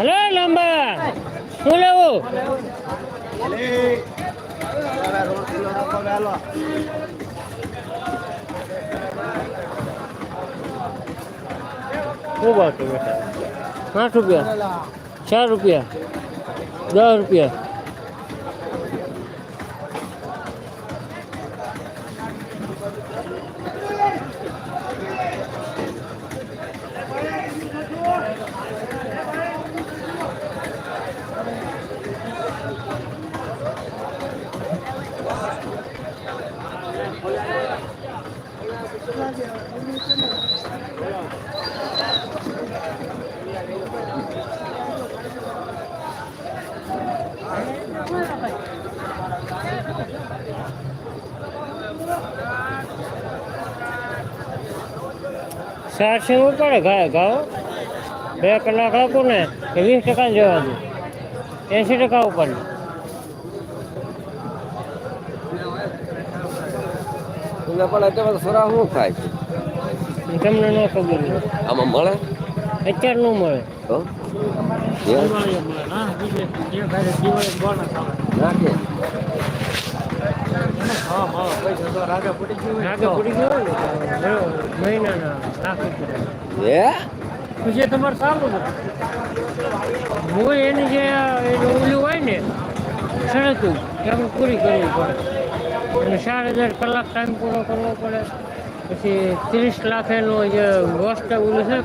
Hello લાંબા. શું લેવું? શું ભાવ છે બેટા? આઠ રૂપિયા ચાર રૂપિયા દસ રૂપિયા. ચારસો પડે ગાય ઘાવ બે કલાક રાખું ને કે વીસ ટકા જવા દઉં એંસી ટકા ઉપર. પણ અત્યારે સોરા શું થાય તમને ન ખબર આમાં મળે? અત્યારે ન મળે. તો એમ? નાખે તમારે સારું હું એની જે ઓલું હોય ને શરતું એ આપણે પૂરી કરવી પડે. અને ચાર હજાર કલાક ટાઈમ પૂરો કરવો પડે. પછી ત્રીસ લાખ એનું જે વસ્ત ઓલું છે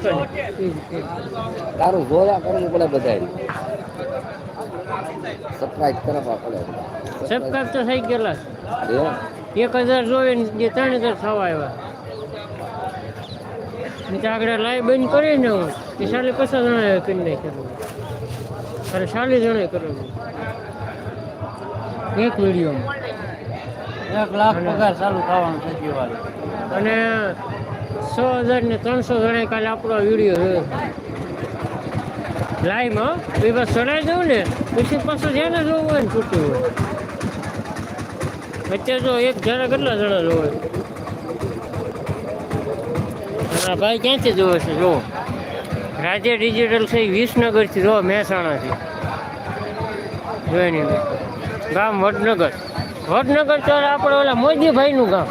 કે. તારું જોયા કરવું પડે બધાય. સરપ્રાઈઝ કરવા પડે. સબસ્ક્રાઈબ તો થઈ ગયેલા એક હજાર જોઈએ ને જે ત્રણ હજાર થવા આવ્યા. આગળ લાઈ બંધ કરી ને હું. એ સાલી પચાસ જણા કરી નાખેલું અરે સાલી જણા કરેલું એક વિડીયોમાં. એક લાખ પગાર ચાલુ થવાનું છે દિવાળી. અને સો હજાર ને ત્રણસો જણા કાલે આપણો વીડિયો જોયો. લાઈવમાં એ બસ ચડાવી દઉં ને, પછી પાછું જેને જોવું હોય ને છૂટું હોય. અત્યારે જો એક જણા કેટલા જણા જોવે? આ ભાઈ ક્યાંથી જોવે છે? જો. રાજ્ય ડિજિટલ છે વિસનગરથી જો, મહેસાણાથી. જોઈને ગામ વડનગર. વડનગર તો આપણે ઓલા મોદીભાઈનું ગામ.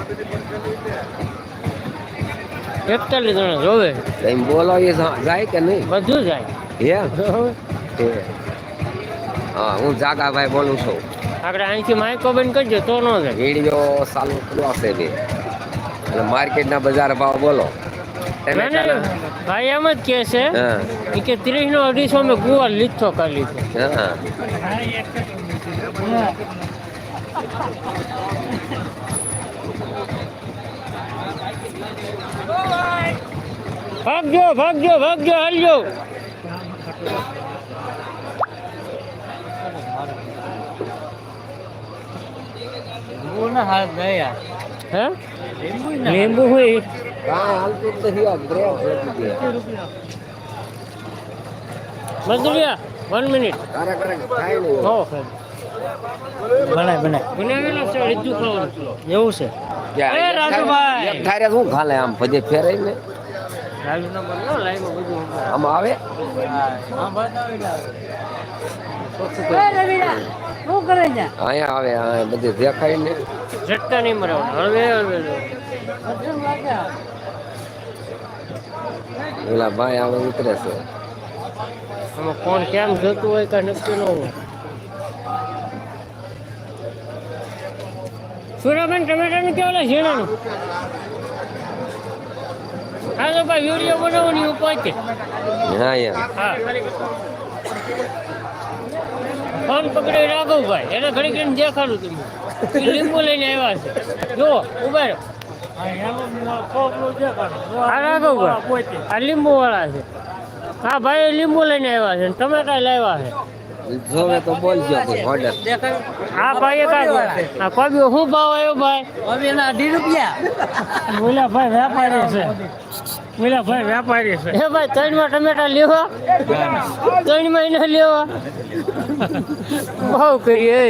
એકતાલીસ જણા જોવે. એમ બોલો એ જાય કે નહીં? બધું જાય. હે? હે. હા જાગાભાઈ બોલું છું. આપણે અહીંથી માઇકો બંધ કરજો તો ન જાય. વીડિયો ચાલુ બે. અને માર્કેટના બજાર ભાવ બોલો. ભાઈ એમ જ કે છે કે ત્રીસ નો અઢીસો મેં ગુવાર લીધો કાલી હા. ભાગજો ભાગજો ભાગજો હાલજો લીંબુ લીંબુ હોય. મજૂરિયા વન મિનિટ હો બનાય બનાય. બનાવેલા છે એવું છે. રાજુભાઈ. થારે- એક થારે શું ખાલે આમ પછી ફેરાય ને આમાં આવે? હા અહીંયા આવે આ બધી દેખાય ને ઝટકા નહીં મરાવવાના હળવે હળવે ઓલા ભાઈ આવે ઉતરે છે. આમાં કોણ કેમ જોતું હોય કાંઈ નક્કી ન હોય. સુરાબેન ટમેટાનું કેવું ઝીણાનું? હા તો ભાઈ વીડિયો બનાવવાની ઉપાય છે હા યાર હા. ફોન પકડી રાઘવભાઈ એને ઘડી ઘડી દેખાડું તમે લીંબુ લઈને આવ્યા છે. જો ઊભા રહો. આ રાઘવભાઈ આ લીંબુ વાળા છે. હા ભાઈ લીંબુ લઈને આવ્યા છે. ને કાંઈ લાવ્યા છે? જોવે હા ભાઈ એક આ શું ભાવ આવ્યો ભાઈ? કોબી ભાઈ છે. બોલ્યા ભાઈ હે ભાઈ ત્રણ ટમેટા લેવો ત્રણમાં લેવો ભાવ કરીએ.